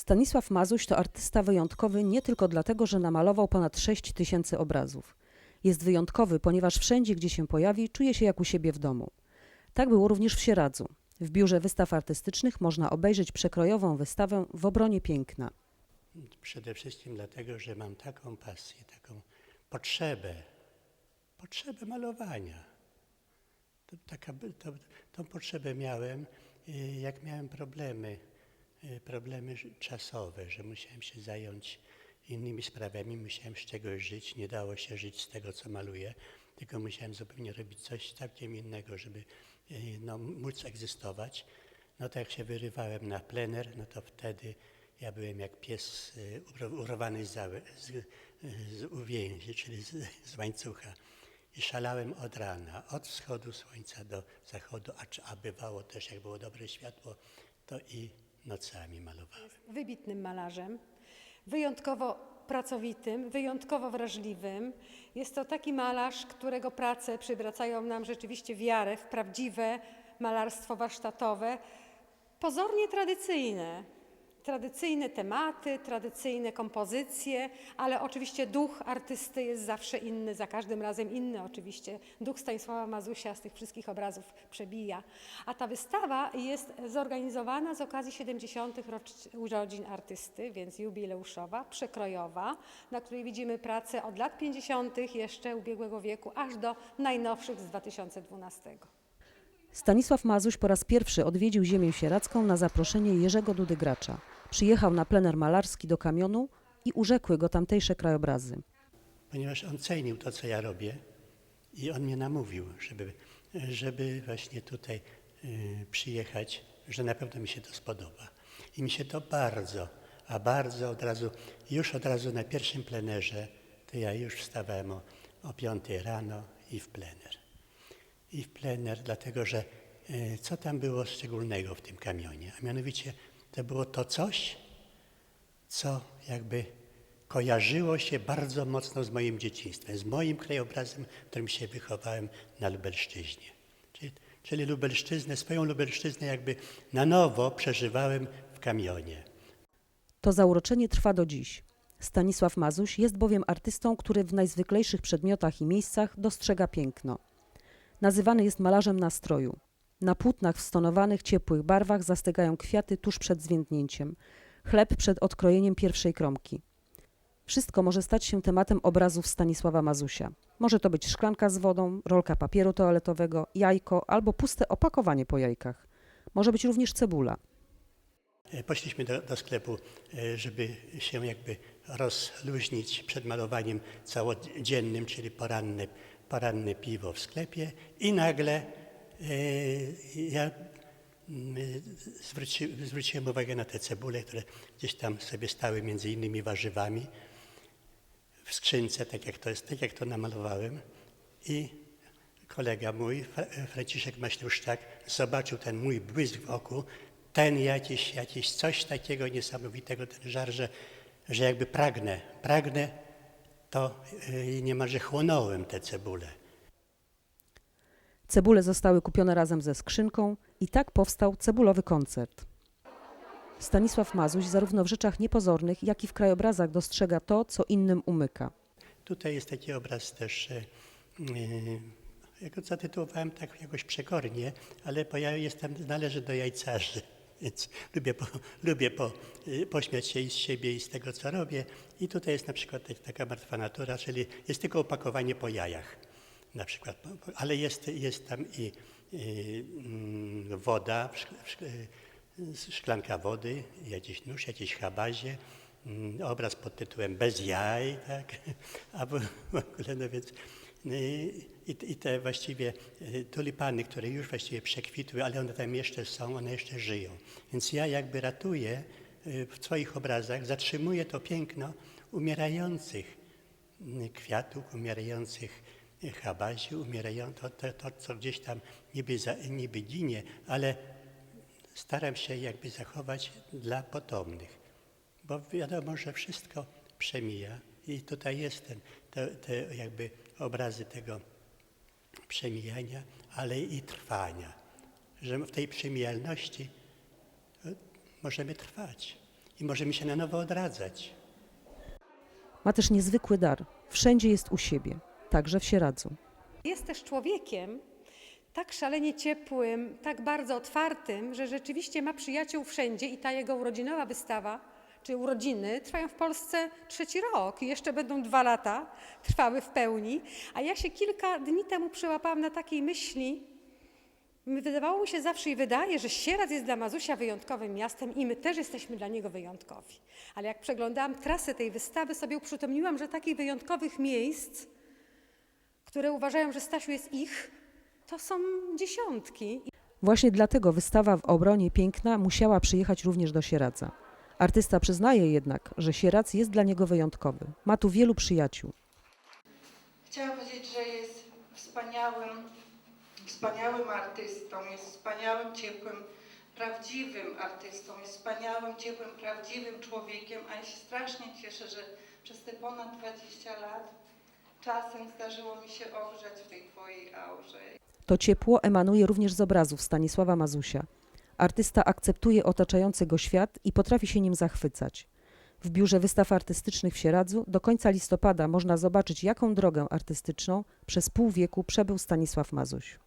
Stanisław Mazuś to artysta wyjątkowy nie tylko dlatego, że namalował ponad 6 tysięcy obrazów. Jest wyjątkowy, ponieważ wszędzie, gdzie się pojawi, czuje się jak u siebie w domu. Tak było również w Sieradzu. W Biurze Wystaw Artystycznych można obejrzeć przekrojową wystawę w obronie piękna. Przede wszystkim dlatego, że mam taką pasję, taką potrzebę, potrzebę malowania. To, taka, to, tą potrzebę miałem, jak miałem problemy, problemy ży- czasowe, że musiałem się zająć innymi sprawami, musiałem z czegoś żyć, nie dało się żyć z tego, co maluję, tylko musiałem zupełnie robić coś całkiem innego, żeby y, no, móc egzystować. No to jak się wyrywałem na plener, no to wtedy ja byłem jak pies y, urwany z, z, z uwięzi, czyli z, z łańcucha. I szalałem od rana, od wschodu słońca do zachodu, a, a bywało też, jak było dobre światło, to i nocami malowałem. wybitnym malarzem, wyjątkowo pracowitym, wyjątkowo wrażliwym. Jest to taki malarz, którego prace przywracają nam rzeczywiście wiarę w prawdziwe malarstwo warsztatowe, pozornie tradycyjne. Tradycyjne tematy, tradycyjne kompozycje, ale oczywiście duch artysty jest zawsze inny, za każdym razem inny oczywiście. Duch Stanisława Mazusia z tych wszystkich obrazów przebija. A ta wystawa jest zorganizowana z okazji 70. rocz- urodzin artysty, więc jubileuszowa, przekrojowa, na której widzimy pracę od lat 50. jeszcze ubiegłego wieku, aż do najnowszych z 2012. Stanisław Mazuś po raz pierwszy odwiedził ziemię sieradzką na zaproszenie Jerzego Dudy Gracza. Przyjechał na plener malarski do Kamionu i urzekły go tamtejsze krajobrazy. Ponieważ on cenił to, co ja robię i on mnie namówił, żeby, żeby właśnie tutaj y, przyjechać, że na pewno mi się to spodoba. I mi się to bardzo, a bardzo od razu, już od razu na pierwszym plenerze, to ja już wstawałem o, o 5 rano i w plener. I w plener, dlatego że y, co tam było szczególnego w tym kamionie? A mianowicie to było to coś, co jakby kojarzyło się bardzo mocno z moim dzieciństwem, z moim krajobrazem, w którym się wychowałem na Lubelszczyźnie. Czyli, czyli Lubelszczyznę, swoją Lubelszczyznę jakby na nowo przeżywałem w kamionie. To zauroczenie trwa do dziś. Stanisław Mazuś jest bowiem artystą, który w najzwyklejszych przedmiotach i miejscach dostrzega piękno. Nazywany jest malarzem nastroju. Na płótnach w stonowanych, ciepłych barwach zastygają kwiaty tuż przed zwiędnięciem, chleb przed odkrojeniem pierwszej kromki. Wszystko może stać się tematem obrazów Stanisława Mazusia. Może to być szklanka z wodą, rolka papieru toaletowego, jajko albo puste opakowanie po jajkach. Może być również cebula. E, Poszliśmy do, do sklepu, e, żeby się jakby rozluźnić przed malowaniem całodziennym, czyli poranne, poranne piwo w sklepie i nagle ja mm, zwróci, zwróciłem uwagę na te cebule, które gdzieś tam sobie stały między innymi warzywami w skrzynce, tak jak to jest, tak jak to namalowałem i kolega mój, Fra- Franciszek Maśluszczak, zobaczył ten mój błysk w oku, ten jakiś, jakiś coś takiego niesamowitego, ten żar, że, że jakby pragnę, pragnę, to yy, niemalże chłonąłem te cebule. Cebule zostały kupione razem ze skrzynką i tak powstał cebulowy koncert. Stanisław Mazuś zarówno w rzeczach niepozornych, jak i w krajobrazach dostrzega to, co innym umyka. Tutaj jest taki obraz też, e, yy, ja go zatytułowałem tak jakoś przekornie, ale bo ja jestem, należę do jajcarzy, więc lubię, po, lubię po, y, pośmiać się i z siebie i z tego, co robię. I tutaj jest na przykład tak- taka martwa natura, czyli jest tylko opakowanie po jajach na przykład, ale jest, jest tam i y, mm, woda, szklanka wody, jakiś nóż, jakiś habazie, mm, obraz pod tytułem Bez jaj, tak? A w ogóle, no więc y, i, i te właściwie y, tulipany, które już właściwie przekwitły, ale one tam jeszcze są, one jeszcze żyją. Więc ja jakby ratuję y, w swoich obrazach, zatrzymuję to piękno umierających mm, kwiatów, umierających y, habazi, umierają to, to, to, co gdzieś tam niby, za, niby ginie, ale staram się jakby zachować dla potomnych, bo wiadomo, że wszystko przemija i tutaj jest ten, te, te jakby obrazy tego przemijania, ale i trwania, że w tej przemijalności e, możemy trwać. i możemy się na nowo odradzać. Ma też niezwykły dar. Wszędzie jest u siebie, także w Sieradzu. Jest też człowiekiem tak szalenie ciepłym, tak bardzo otwartym, że rzeczywiście ma przyjaciół wszędzie i ta jego urodzinowa wystawa, czy urodziny, trwają w Polsce trzeci rok i jeszcze będą dwa lata trwały w pełni. A ja się kilka dni temu przyłapałam na takiej myśli, Wydawało mi się zawsze i wydaje, że Sieradz jest dla Mazusia wyjątkowym miastem i my też jesteśmy dla niego wyjątkowi. Ale jak przeglądałam trasę tej wystawy, sobie uprzytomniłam, że takich wyjątkowych miejsc, które uważają, że Stasiu jest ich, to są dziesiątki. Właśnie dlatego wystawa w obronie piękna musiała przyjechać również do Sieradza. Artysta przyznaje jednak, że Sieradz jest dla niego wyjątkowy. Ma tu wielu przyjaciół. Chciałam powiedzieć, że jest wspaniałym, wspaniałym artystą, jest wspaniałym, ciepłym, prawdziwym artystą, jest wspaniałym, ciepłym, prawdziwym człowiekiem, a ja się strasznie cieszę, że przez te ponad 20 lat czasem zdarzyło mi się ogrzać w tej Twojej aurze. To ciepło emanuje również z obrazów Stanisława Mazusia. Artysta akceptuje otaczający go świat i potrafi się nim zachwycać. W Biurze Wystaw Artystycznych w Sieradzu do końca listopada można zobaczyć, jaką drogę artystyczną przez pół wieku przebył Stanisław Mazuś.